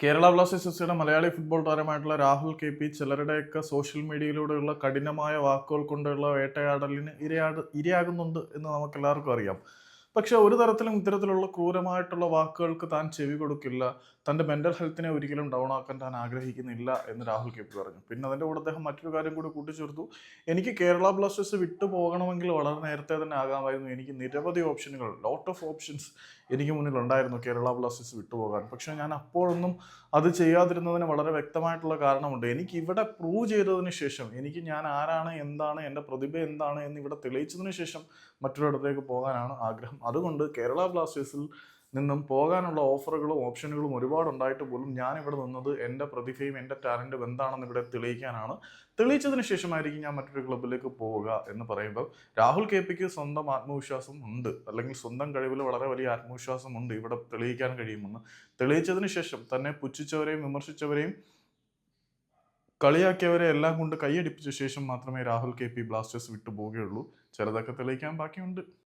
Kerala Blasters F സിയുടെ Malayali football താരമായിട്ടുള്ള Rahul K P ചിലരുടെയൊക്കെ സോഷ്യൽ മീഡിയയിലൂടെയുള്ള കഠിനമായ വാക്കുകൾ കൊണ്ടുള്ള വേട്ടയാടലിന് ഇരയാട് ഇരയാകുന്നുണ്ട് എന്ന് നമുക്കെല്ലാവർക്കും അറിയാം. പക്ഷെ ഒരു തരത്തിലും ഇത്തരത്തിലുള്ള ക്രൂരമായിട്ടുള്ള വാക്കുകൾക്ക് താൻ ചെവി കൊടുക്കില്ല. തന്റെ മെന്റൽ ഹെൽത്തിനെ ഒരിക്കലും ഡൗൺ ആക്കാൻ താൻ ആഗ്രഹിക്കുന്നില്ല എന്ന് രാഹുൽ കെ പി പറഞ്ഞു. പിന്നെ അതിന്റെ കൂടെ അദ്ദേഹം മറ്റൊരു കാര്യം കൂടി കൂട്ടിച്ചേർത്തു. എനിക്ക് കേരള ബ്ലാസ്റ്റേഴ്സ് വിട്ടു പോകണമെങ്കിൽ വളരെ നേരത്തെ തന്നെ ആകാമായിരുന്നു. എനിക്ക് നിരവധി ഓപ്ഷനുകൾ ലോട്ട് ഓഫ് ഓപ്ഷൻസ് എനിക്ക് മുന്നിൽ ഉണ്ടായിരുന്നു കേരള ബ്ലാസ്റ്റേഴ്സ് വിട്ടുപോകാൻ പക്ഷേ ഞാൻ അപ്പോഴൊന്നും അത് ചെയ്യാതിരുന്നതിന് വളരെ വ്യക്തമായിട്ടുള്ള കാരണമുണ്ട്. എനിക്ക് ഇവിടെ പ്രൂവ് ചെയ്തതിന് ശേഷം എനിക്ക് ഞാൻ ആരാണ് എന്താണ് എന്റെ പ്രതിഭ എന്താണ് എന്ന് ഇവിടെ തെളിയിച്ചതിന് ശേഷം മറ്റൊരിടത്തേക്ക് പോകാനാണ് ആഗ്രഹം. അതുകൊണ്ട് കേരള ബ്ലാസ്റ്റേഴ്സിൽ നിന്നും പോകാനുള്ള ഓഫറുകളും ഓപ്ഷനുകളും ഒരുപാട് ഉണ്ടായിട്ട് പോലും ഞാൻ ഇവിടെ നിന്നത് എന്റെ പ്രതിഭയും എന്റെ ടാലന്റും എന്താണെന്ന് ഇവിടെ തെളിയിക്കാനാണ്. തെളിയിച്ചതിന് ശേഷമായിരിക്കും ഞാൻ മറ്റൊരു ക്ലബിലേക്ക് പോവുക എന്ന് പറയുമ്പോൾ രാഹുൽ കെ പിക്ക് സ്വന്തം ആത്മവിശ്വാസം ഉണ്ട്. അല്ലെങ്കിൽ സ്വന്തം കഴിവിൽ വളരെ വലിയ ആത്മവിശ്വാസം ഉണ്ട് ഇവിടെ തെളിയിക്കാൻ കഴിയുമെന്ന്. തെളിയിച്ചതിന് ശേഷം തന്നെ പുച്ഛിച്ചവരെയും വിമർശിച്ചവരെയും കളിയാക്കിയവരെ എല്ലാം കൊണ്ട് കൈയടിപ്പിച്ച ശേഷം മാത്രമേ രാഹുൽ കെ പി ബ്ലാസ്റ്റേഴ്സ് വിട്ടു പോവുകയുള്ളൂ ചിലതൊക്കെ തെളിയിക്കാൻ ബാക്കിയുണ്ട്.